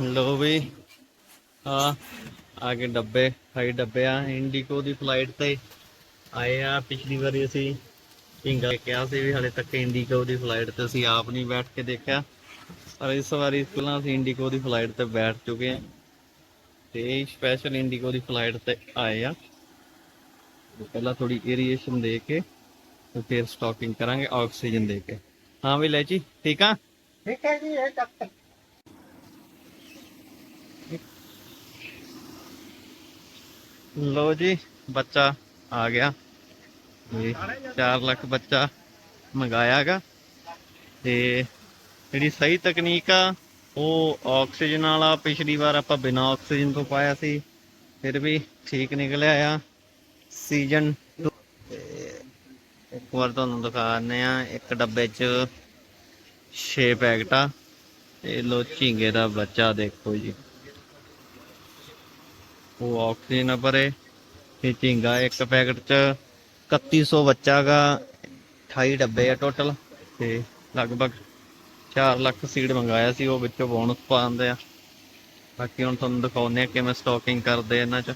ਲੋ ਵੀ ਆ ਆ ਕੇ ਡੱਬੇ ਹਾਈ ਡੱਬੇ ਆ। ਇੰਡੀਗੋ ਦੀ ਫਲਾਈਟ ਤੇ ਆਏ ਆ। ਪਿਛਲੀ ਵਾਰੀ ਅਸੀਂ ਢਿੰਗਾ ਕਿਹਾ ਸੀ ਵੀ ਹਲੇ ਤੱਕ ਇੰਡੀਗੋ ਦੀ ਫਲਾਈਟ ਤੇ ਅਸੀਂ ਆਪ ਨਹੀਂ ਬੈਠ ਕੇ ਦੇਖਿਆ। ਪਰ ਇਸ ਵਾਰੀ ਪਹਿਲਾਂ ਅਸੀਂ ਇੰਡੀਗੋ ਦੀ ਫਲਾਈਟ ਤੇ ਬੈਠ ਚੁੱਕੇ ਆ। ਤੇ ਸਪੈਸ਼ਲ ਇੰਡੀਗੋ ਦੀ ਫਲਾਈਟ ਤੇ ਆਏ ਆ। ਪਹਿਲਾਂ ਥੋੜੀ ਏਰੀਏਸ਼ਨ ਦੇ ਕੇ ਤੇ ਫਿਰ ਸਟਾਕਿੰਗ ਕਰਾਂਗੇ, ਆਕਸੀਜਨ ਦੇ ਕੇ। ਹਾਂ ਵੀ ਲੈ ਜੀ, ਠੀਕ ਆ? ਠੀਕ ਹੈ ਜੀ, ਇਹ ਡਾਕਟਰ ਲੋ ਜੀ, ਬੱਚਾ ਆ ਗਿਆ। ਇਹ 4 ਲੱਖ ਬੱਚਾ ਮੰਗਾਇਆਗਾ ਤੇ ਜਿਹੜੀ ਸਹੀ ਤਕਨੀਕ ਆ, ਉਹ ਆਕਸੀਜਨ ਵਾਲਾ, ਪਿਛਲੀ ਵਾਰ ਆਪਾਂ ਬਿਨਾ ਆਕਸੀਜਨ ਤੋਂ ਪਾਇਆ ਸੀ, ਫਿਰ ਵੀ ਠੀਕ ਨਿਕਲਿਆ ਆ। ਸੀਜ਼ਨ ਇੱਕ ਵਾਰ ਤੁਹਾਨੂੰ ਦਿਖਾਉਂਦੇ ਆ, ਇੱਕ ਡੱਬੇ 'ਚ 6 ਪੈਕਟ। ਤੇ ਲੋ, ਝੀਂਗੇ ਦਾ ਬੱਚਾ ਦੇਖੋ ਜੀ। ਉਹ ਆਕਸੀਜਨ ਭਰੇ ਤੇ ਝੀਂਗਾ ਇੱਕ ਪੈਕਟ ਚ 3100 ਬੱਚਾ ਗਾ। 28 ਡੱਬੇ ਆ ਟੋਟਲ ਤੇ ਲਗਭਗ 4 ਲੱਖ ਸੀਡ ਮੰਗਾਇਆ ਸੀ। ਉਹ ਵਿੱਚੋਂ ਬੋਨਸ ਪਾਉਂਦੇ ਆ। ਬਾਕੀ ਹੁਣ ਤੁਹਾਨੂੰ ਦਿਖਾਉਂਦੇ ਆ ਕਿਵੇਂ ਸਟਾਕਿੰਗ ਕਰਦੇ ਇਹਨਾਂ ਚ।